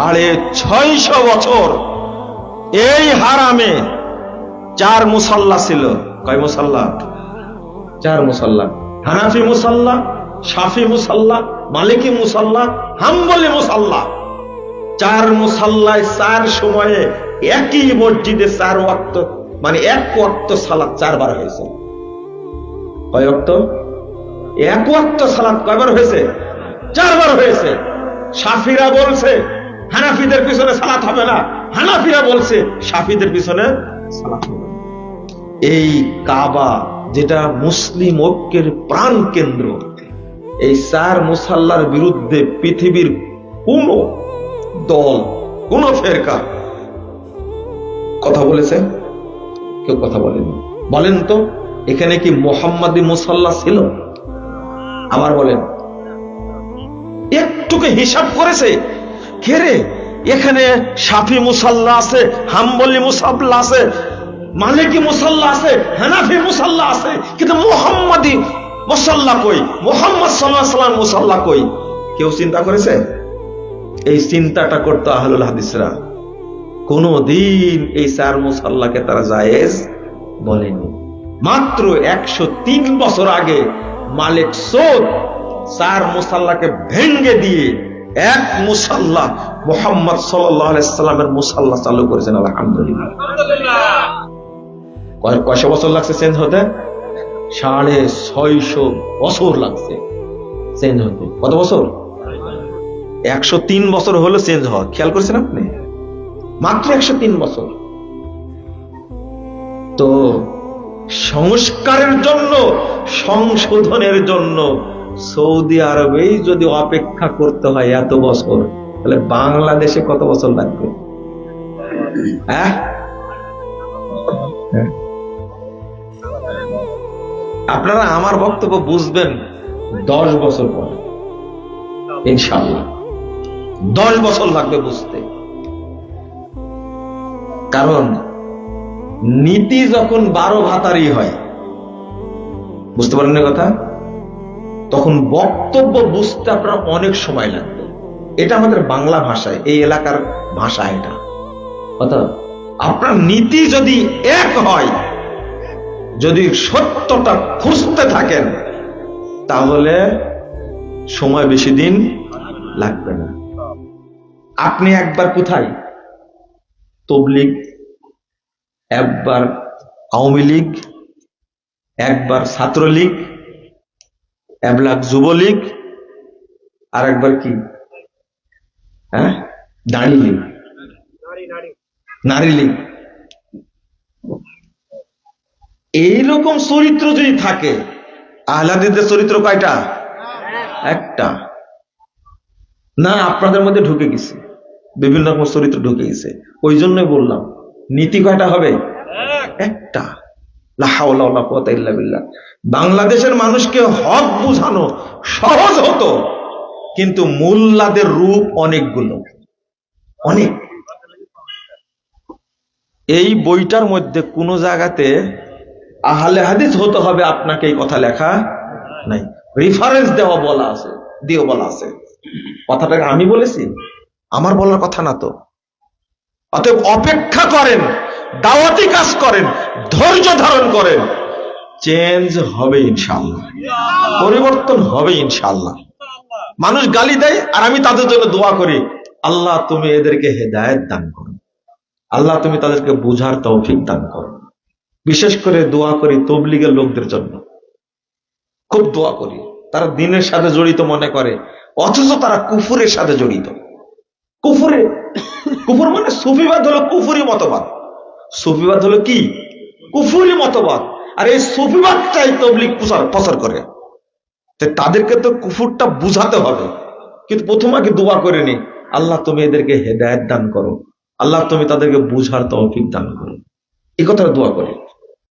সাড়ে ছয়শো বছর এই হারামে চার মুসাল্লা ছিল। কয় মুসাল্লা? চার মুসাল্লা। হানাফি মুসাল্লা শাফি মুসাল্লা মালিকি মুসাল্লা হাম্বলি মুসাল্লা। চার মুসাল্লায় চার সময়ে একই মসজিদে চার ওয়াক্ত মানে এক ওয়াক্ত সালাত চারবার হয়েছে। কয় ওয়াক্ত? এক ওয়াক্ত সালাত কয়বার হয়েছে? চারবার হয়েছে। সাফিরা বলছে হানাফিদের পিছনে সালাত হবে না। হানাফিরা বলছে, সাফিদের পিছনে সালাত হবে এই কাবা যেটা মুসলিম ঐক্যের প্রাণ কেন্দ্র, এই চার মুসাল্লার বিরুদ্ধে পৃথিবীর কোন দল, কোন ফেরকা কথা বলেছে? কেউ কথা বলেনি। বলেন তো, এখানে কি মোহাম্মদী মুসাল্লা ছিল? আবার বলেন, একটুকে হিসাব করেছে কে রে? এখানে সাফি মুসাল্লা আছে, হাম্বলি মুসাল্লা আছে, মালিকি মুসাল্লা আছে, হানাফি মুসাল্লা আছে, কিন্তু মোহাম্মদী মুসাল্লা কই? মোহাম্মদ সাল্লাহ মুসাল্লা কই? কেউ চিন্তা করেছে? এই চিন্তাটা করতো আহলুল হাদিসরা। কোনদিন এই চার মুসাল্লাকে তারা জায়েজ বলেনি। মাত্র একশো তিন বছর আগে মালিক সোদ চার মুসাল্লাকে ভেঙ্গে দিয়ে এক মুসাল্লা মোহাম্মদ সাল্লামের মুসাল্লা চালু করেছেন আলহামদুলিল্লাহ। কয়শো বছর লাগছে চেঞ্জ হতে? সাড়ে ছয়শো বছর লাগছে চেঞ্জ হতে। কত বছর? একশো তিন বছর হলো চেঞ্জ হওয়া। খেয়াল করেছেন আপনি? মাত্র একশো তিন বছর। তো সংস্কারের জন্য সংশোধনের জন্য সৌদি আরবেই যদি অপেক্ষা করতে হয় এত বছর, তাহলে বাংলাদেশে কত বছর লাগবে? হ্যাঁ? আপনারা আমার বক্তব্য বুঝবেন দশ বছর পরে। ইনশাল্লাহ দশ বছর লাগবে বুঝতে। কারণ নীতি যখন বারো ভাতারই হয়, বুঝতে পারেন কথা? তখন বক্তব্য বুঝতে আপনার অনেক সময় লাগবে। এটা আমাদের বাংলা ভাষায়, এই এলাকার ভাষা এটা। অর্থাৎ আপনার নীতি যদি এক হয়, যদি সত্যটা খুঁজতে থাকেন, তাহলে সময় বেশি দিন লাগবে না। আপনি একবার কোথায়? তবলিগ, একবার আওয়ামী লীগ, একবার ছাত্রলীগ একবার যুবলীগ আর একবার কি? হ্যাঁ? দাঁড়ি লীগ নারী লীগ এইরকম চরিত্র যদি থাকে আহ্লাদিদের চরিত্র কয়টা? একটা। না আপনাদের মধ্যে ঢুকে গেছে। বিভিন্ন রকম চরিত্র ঢুকে গেছে। ওই জন্যই বললাম নীতি কয়টা হবে? একটা। বাংলাদেশের মানুষকে হক বুঝানো সহজ হতো, কিন্তু মোল্লাদের রূপ অনেকগুলো। অনেক। এই বইটার মধ্যে কোন জায়গাতে আহলে হাদিস হতে হবে, আপনাকে এই কথা লেখা নাই। রেফারেন্স দেওয়া বলা আছে দিও বলা আছে। কথাটাকে আমি বলেছি, আমার বলার কথা না তো। অতএব অপেক্ষা করেন। দাওয়াতি কাজ করেন, ধৈর্য ধারণ করেন। চেঞ্জ হবে ইনশাল্লাহ পরিবর্তন হবে ইনশাল্লাহ মানুষ গালি দেয়, আর আমি তাদের জন্য দোয়া করি। আল্লাহ, তুমি এদেরকে হেদায়েত দান করো। আল্লাহ, তুমি তাদেরকে বুঝার তৌফিক দান করো। বিশেষ করে দোয়া করি তবলিগের লোকদের জন্য। খুব দোয়া করি। তারা দিনের সাথে জড়িত মনে করে, অথচ তারা কুফুরের সাথে জড়িত। কুফুরে, কুফুর মানে সুফিবাদ হলো কুফুরি মতবাদ। সুফিবাদ হলো কি? কুফুরি মতবাদ। আর এই সুফিবাদটাই তবলিক প্রচার প্রচার করে। তাদেরকে তো কুফুরটা বুঝাতে হবে। কিন্তু প্রথম আগে দোয়া করে নি। আল্লাহ তুমি এদেরকে হেদায়ত দান করো। আল্লাহ তুমি তাদেরকে বুঝার তৌফিক দান করো। এই কথাটা দোয়া করে।